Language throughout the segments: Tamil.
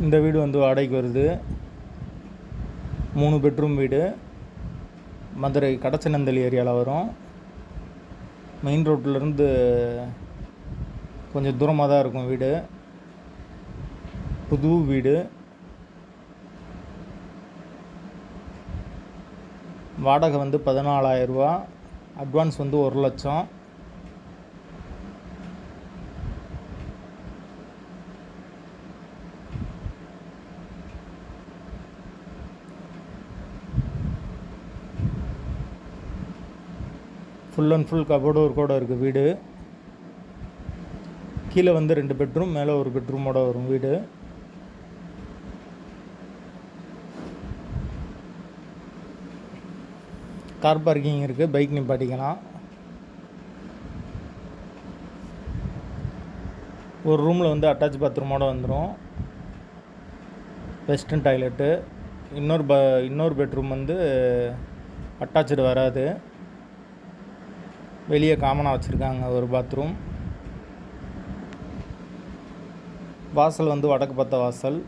இந்த வீடு வந்து வாடகைக்கு வருது. மூணு பெட்ரூம் வீடு. மதுரை கடச்சநந்தலி ஏரியாவில் வரும். மெயின் ரோட்டிலேருந்து கொஞ்சம் தூரமாக தான் இருக்கும் வீடு. புது வீடு. வாடகை வந்து பதினாலாயிரரூபா அட்வான்ஸ் வந்து ஒரு லட்சம். ஃபுல் அண்ட் ஃபுல் கபோர்டோர் கூட இருக்குது வீடு. கீழே வந்து ரெண்டு பெட்ரூம் மேலே ஒரு பெட்ரூமோட வரும் வீடு. கார் பார்க்கிங் இருக்குது பைக் நிப்பாட்டிக்கலாம். ஒரு ரூமில் வந்து அட்டாச் பாத்ரூமோட வந்துடும் வெஸ்டர்ன் டாய்லெட்டு இன்னொரு ப இன்னொரு பெட்ரூம் வந்து அட்டாச்சு வராது. வெளியே காமனாக வச்சுருக்காங்க. ஒரு பாத்ரூம் வாசல் வந்து வடக்கு பத்த வாசல்.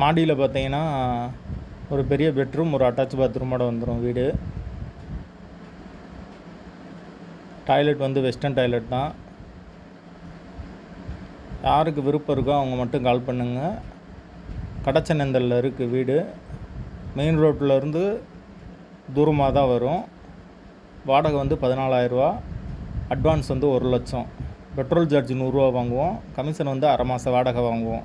மாடியில் பார்த்தீங்கன்னா ஒரு பெரிய பெட்ரூம் ஒரு அட்டாச் பாத்ரூமோட வந்துடும் வீடு. டாய்லெட் வந்து வெஸ்டர்ன் டாய்லெட் தான். யாருக்கு விருப்பம் இருக்கோ அவங்க மட்டும் கால் பண்ணுங்கள் கடச்சநந்தலில் இருக்குது வீடு. மெயின் ரோட்லேருந்து தூரமாக தான் வரும். வாடகை வந்து பதினாலாயிரரூவா அட்வான்ஸ் வந்து ஒரு லட்சம். பெட்ரோல் சார்ஜ் நூறுரூவா வாங்குவோம். கமிஷன் வந்து அரை மாத வாடகை வாங்குவோம்.